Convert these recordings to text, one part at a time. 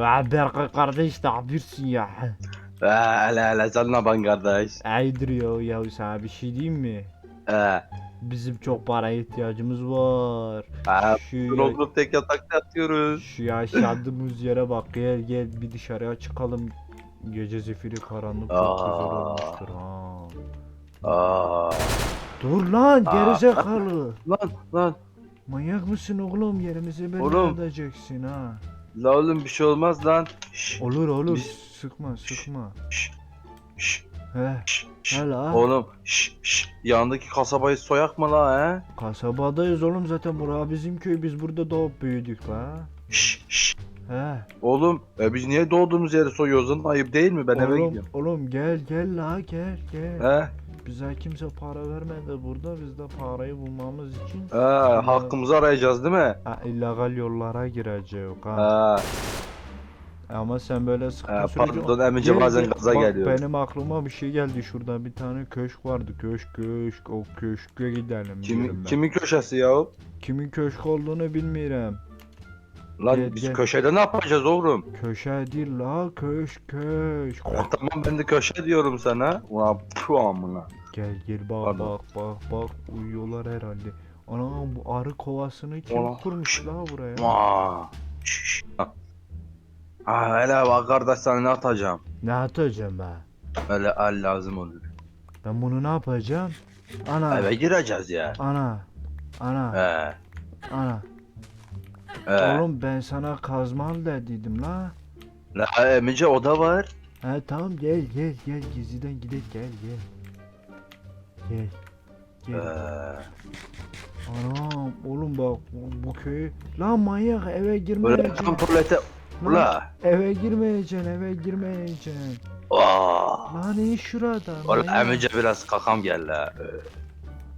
Berkay kardeş ne yapıyorsun ya? Hele hele sen ne yapan kardeş? Aydır ya ya sana bir şey diyeyim mi? He. Bizim çok para ihtiyacımız var. Ha, Şu, oğlum tek yatakta yatıyoruz. şu yaşadığımız yere bak gel gel bir dışarıya çıkalım. Gece zifiri karanlık çok güzel Aa. olmuştur ha. Aa. Dur lan gerizekalı. Lan lan. Manyak mısın oğlum yerimizi belli Oğlum. edeceksin ha. La oğlum bir şey olmaz lan. Şş, Olur olur Biz- sıkma sıkma. şş, şş, He şş, şş. he la. Oğlum şş, şş. Yanındaki kasabayı soyak mı la he? Kasabadayız oğlum zaten bura bizim köy biz burada doğup büyüdük la. Şş, şş. He. Oğlum e biz niye doğduğumuz yeri soyuyoruz lan? Ayıp değil mi? Ben eve oğlum, gidiyorum. oğlum gel gel la gel gel. He? Bize kimse para vermedi burada biz de parayı bulmamız için He, hakkımızı arayacağız değil mi? ha, illegal yollara gireceğiz ha. Ha, Ama sen böyle sıkı sürece... pardon emici Gel, bazen gel. gaza Bak, geliyor. benim aklıma bir şey geldi şurada bir tane köşk vardı köşk köşk o köşke gidelim diyorum Kimin, ben. kimin köşesi ya? Kimin köşk olduğunu bilmiyorum. Lan Gel, biz gel. köşede ne yapacağız oğlum? Köşe değil la köşk köşk. Ya tamam ben de köşe diyorum sana. Ulan puh amına. Gel gel bak Pardon. bak bak bak uyuyorlar herhalde. Ana bu arı kovasını kim Ana. kurmuş la buraya? Aa. şş. Ha. Ha hele bak kardeş sana ne atacağım. Ne atacağım ben? Öyle al lazım olur. Ben bunu ne yapacağım? Ana Eve gireceğiz ya. ana ana He. ana. He. Oğlum ben sana kazma al dediydim la. La emici oda var. He tamam gel gel gel gizliden gidelim gel gel. Gel. Gel. Anam oğlum bak bu, bu köy. Lan manyak eve girmeyeceksin. tam tuvalete. Ula. eve girmeyeceksin eve girmeyeceksin. Aa. Lan iyi şurada. Oğlum emici biraz kakam geldi ha.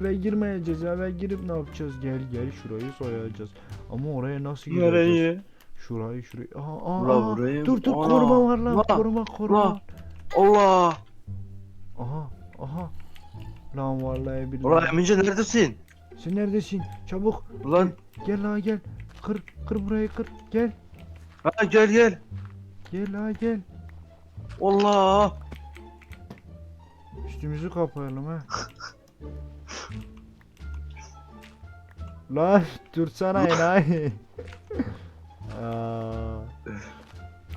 Eve girmeyeceğiz eve girip ne yapacağız gel gel şurayı soyacağız. Ama oraya nasıl gireceğiz? Nereye? Şurayı şurayı. Aha, aha, Ula burayı- Dur dur Ana, koruma var lan la, koruma koruma. la. Allah. Aha aha. Lan vallahi billahi. Ulan emici neredesin? Sen neredesin? Çabuk Ulan. gel la gel. Kır kır burayı kır. Gel. Ha gel gel. Gel la gel. Allah. Üstümüzü kapayalım ha. Lan dursana enayi.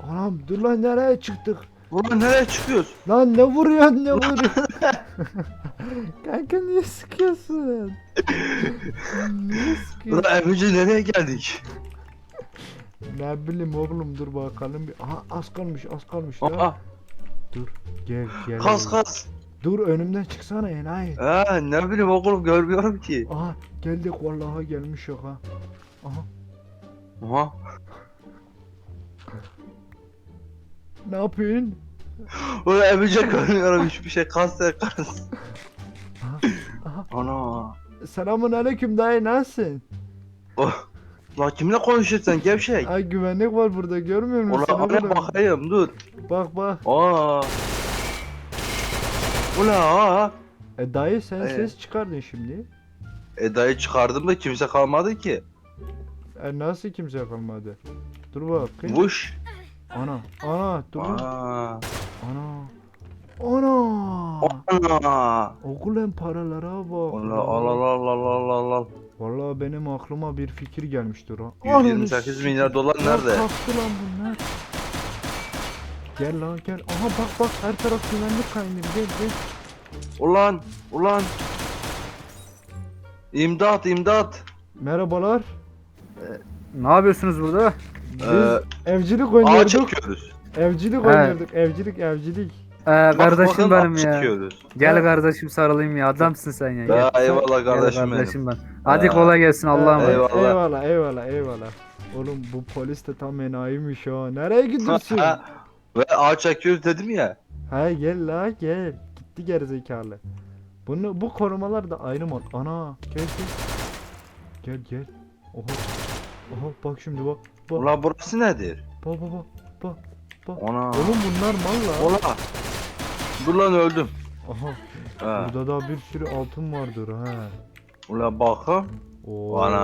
Anam dur lan nereye çıktık? Ulan nereye çıkıyoruz? Lan ne vuruyorsun ne vuruyorsun? Kanka niye sıkıyorsun? niye sıkıyorsun? Ulan emici nereye geldik? Ne bileyim oğlum dur bakalım. Aha az kalmış az kalmış ya. Aa. Dur gel gel. Kas kas. Dur önümden çıksana enayi. Ha ne bileyim oğlum görmüyorum ki. Aha geldik vallahi gelmiş yok ha. Aha Aha. ne yapıyorsun? Ulan emici görmüyorum hiçbir şey. Aha, aha. Ana. Selamun aleyküm dayı nasılsın? Oh. Lan kimle konuşuyorsun sen gevşek? Ay güvenlik var burada görmüyor musun? Ulan oraya bakayım dur. Bak bak. Aa. Ulan. E dayı sen Ee? ses çıkardın şimdi. Eda'yı çıkardım da kimse kalmadı ki. E nasıl kimse kalmadı? Dur bakayım. Vuş. Ana ana dur. lan. Aa. Ana. Ana. Ana. Oğlum paralara bak. Allah Allah Allah Allah Allah Allah. Vallahi benim aklıma bir fikir gelmiştir ha. 128 Ananı milyar dolar nerede? Kalktı lan bunlar. Gel lan gel. Aha bak bak her taraf güvenlik kaynıyor. Gel gel. Ulan ulan. İmdat imdat. Merhabalar. Ne yapıyorsunuz burada? Biz Ee, evcilik Ağa oynuyorduk. çekiyoruz. Evcilik He. oynuyorduk. Evcilik evcilik. Ee, Bak kardeşim benim ya. çekiyoruz. Gel Ha. kardeşim sarılayım ya. Adamsın sen ya. Gel. Ya eyvallah Gel kardeşim benim. kardeşim ben. Hadi Ha. kolay gelsin Allah'a emanet. Eyvallah. Eyvallah eyvallah eyvallah. Oğlum bu polis de tam enayiymiş ha. Nereye gidiyorsun? Ha, Ve ağa çekiyoruz dedim ya. Ha gel la gel. Gitti gerizekalı. Bunu bu korumalar da ayrı mod. Ana gel gel. Gel gel. Oha. Oha bak şimdi bak. Bak Ulan burası nedir? bak bak bak. bak. Ona. Oğlum bunlar mal la. Ola. Dur lan öldüm. Aha. Ha. Burada da bir sürü altın vardır ha. Ulan bakın. Oo. Bana.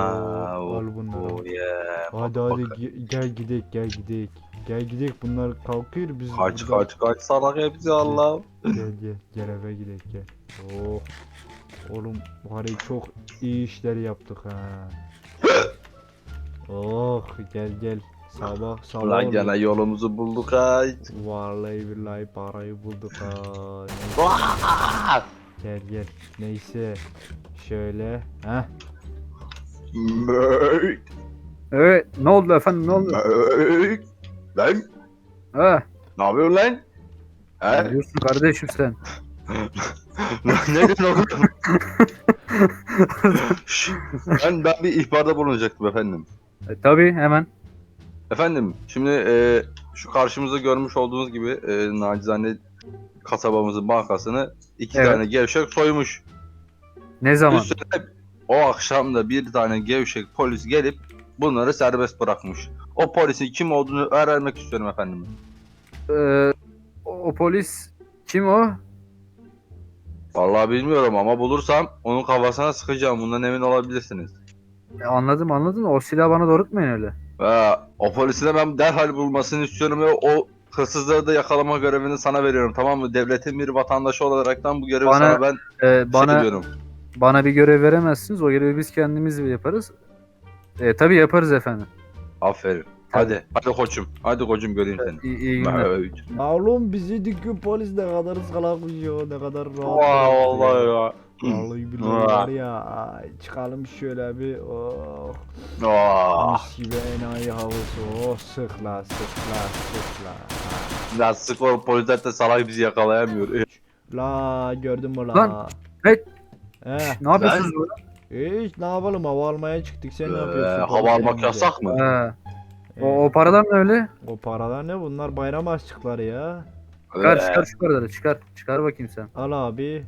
Al bunları. Oh yeah. Hadi hadi ge- gel gidek gel gidek. Gel gidelim bunlar kalkıyor biz Kaç burada- kaç kaç salak hepsi Allah'ım. Gel gel gel eve gidelim gel. Oh. Oğlum var ya çok iyi işler yaptık ha. Oh gel gel. Sabah sabah Ulan oldu. gene yolumuzu bulduk ha. Vallahi billahi parayı bulduk ha. Neyse, gel gel. Neyse. Şöyle. Heh. Möyt, Evet ne oldu efendim ne oldu? Lan Ha, ne yapıyorsun lan? ne He? diyorsun kardeşim sen? ne diyorsun oğlum? Şşş, ben, ben bir ihbarda bulunacaktım efendim. E, tabii hemen. Efendim şimdi e, şu karşımızda görmüş olduğunuz gibi e, nacizane kasabamızın bankasını iki Evet. tane gevşek soymuş. Ne zaman? Üstüne o akşam da bir tane gevşek polis gelip bunları serbest bırakmış. O polisin kim olduğunu öğrenmek istiyorum efendim. Ee, o, o polis kim o? Vallahi bilmiyorum ama bulursam onun kafasına sıkacağım. Bundan emin olabilirsiniz. E, anladım anladım. O silahı bana doğrultmayın öyle. Ve o polisi de ben derhal bulmasını istiyorum ve o hırsızları da yakalama görevini sana veriyorum tamam mı? Devletin bir vatandaşı olaraktan bu görevi Bana- sana ben bana bana... bana bir görev veremezsiniz. O görevi biz kendimiz yaparız. E, tabii yaparız efendim. Aferin. Hadi, hadi koçum. Hadi koçum göreyim seni. İyi, iyi günler. Evet. Oğlum bizi dükkan polis ne kadar salakmış ya ne kadar rahat. Vay bıraktı vallahi ya. Vallahi billahi var ya ay, çıkalım şöyle bir oh Aa, mis gibi enayi havası oh sıkla sıkla sıkla. ya sık o polisler de salak bizi yakalayamıyor. La gördün mü la? Lan, hey. Eh, Ne yapıyorsunuz burada? Hiç ne yapalım hava almaya çıktık sen ne Ee, yapıyorsun? hava almak yasak mı? He. Eh, O, o paralar ne öyle? o paralar ne bunlar bayram harçlıkları ya. Çıkar Ee, çıkar şu paraları çıkar. Çıkar bakayım sen. Al abi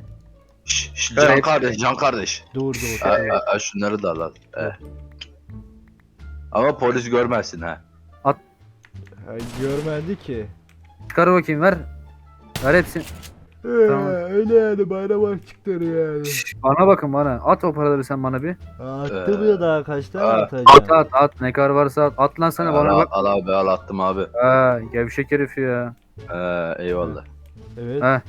şş, şş, Evet. can kardeş, can kardeş. dur dur. Ha, ha, ha, şunları da al. al. Ee. Ama polis görmezsin ha. Ha, görmedi ki. Çıkar bakayım ver. Ver hepsini. Ee, Tamam. öyle yani bayram harçlıkları yani. Bana bakın bana. At o paraları sen bana bir. Attım Ee, ya daha kaç tane aa. At at at. Ne kadar varsa at. At lan sana al, bana bak. al abi al attım abi. Ha, gevşek herif ya. Ee, eyvallah. Evet. Ha.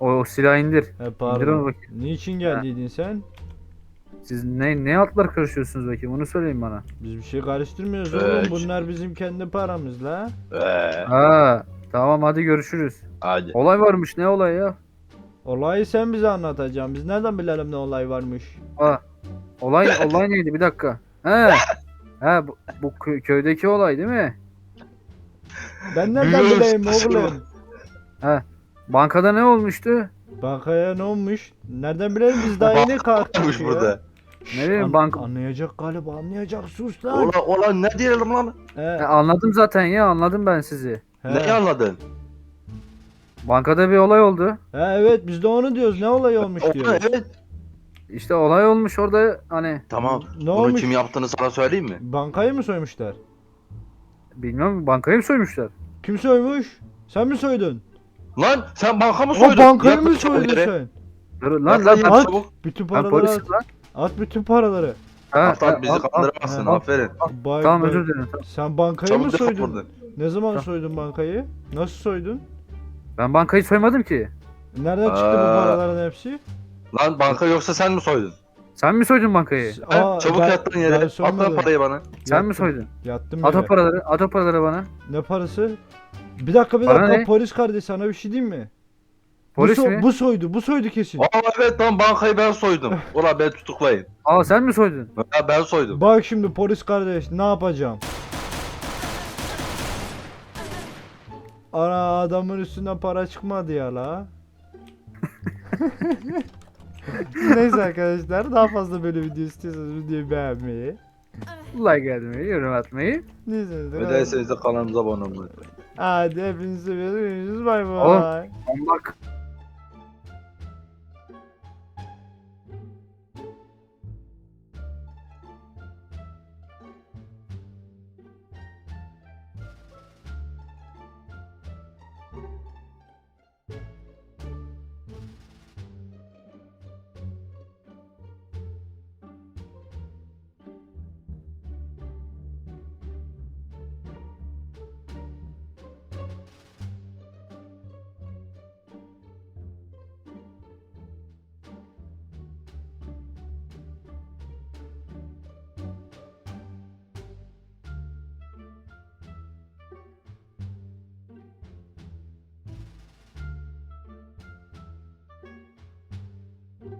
O, o silahı indir. He, İndir onu pardon. bakayım. Niçin geldiydin sen? Siz ne ne atlar karışıyorsunuz bakayım onu söyleyin bana. Biz bir şey karıştırmıyoruz Evet. oğlum. Bunlar bizim kendi paramız la. Ee, Ha tamam hadi görüşürüz. hadi. Olay varmış ne olay ya? Olayı sen bize anlatacaksın. Biz nereden bilelim ne olay varmış? Ha. Olay olay neydi bir dakika. He. He bu, bu kö- köydeki olay değil mi? Ben nereden bileyim saçma. oğlum? Bankada ne olmuştu? Bankaya ne olmuş? Nereden bilelim biz daha yeni kalktık Varmış ya. burada. Ne bileyim An- bank. Anlayacak galiba anlayacak sus lan. Ulan, ulan ne diyelim lan? He, He, anladım zaten ya anladım ben sizi. He. Ne anladın? Bankada bir olay oldu. He, evet biz de onu diyoruz. Ne olay olmuş Ulan, diyoruz. evet. İşte olay olmuş orada hani Tamam. Ne Bunu olmuş? kim yaptığını sana söyleyeyim mi? Bankayı mı soymuşlar? bilmiyorum bankayı mı soymuşlar? Kim soymuş? Sen mi soydun? Lan sen banka mı O soydun? bankayı Yap mı çabuk soydun yere. sen? Dur, Lan lan lan lan çabuk. Bütün ben paraları polisim at. lan. At bütün paraları. Ha, At at ha, bizi al, al. kandıramazsın. Aferin. Bay Tamam bay. özür dilerim. Sen bankayı mı Çabuk defol soydun? buradan. Ne zaman Tamam. soydun bankayı? Nasıl soydun? Ben bankayı soymadım ki. Nereden çıktı bu Aa. paraların hepsi? Lan banka yoksa sen mi soydun? Sen mi soydun bankayı? Ha, çabuk ben- yat lan ben yere. Lan soymadım. parayı bana. Sen mi Yattım, soydun? Yattım At o yere. paraları, at o paraları bana. Ne parası? Bir dakika bir Para dakika ne? polis kardeş sana bir şey diyeyim mi? Polis bu, so- mi? bu soydu bu soydu kesin. Aa evet lan bankayı ben soydum. Ulan ben tutuklayın. Aa sen mi soydun? Ha, ben soydum. Bak şimdi polis kardeş ne yapacağım? Ana adamın üstünden para çıkmadı ya la. Neyse arkadaşlar daha fazla böyle video istiyorsanız videoyu beğenmeyi. Like atmayı, yorum atmayı. Neyse. Öderseniz de kanalımıza abone olmayı. Hadi hepinizi seviyoruz. Bay Oğlum. bay. Bak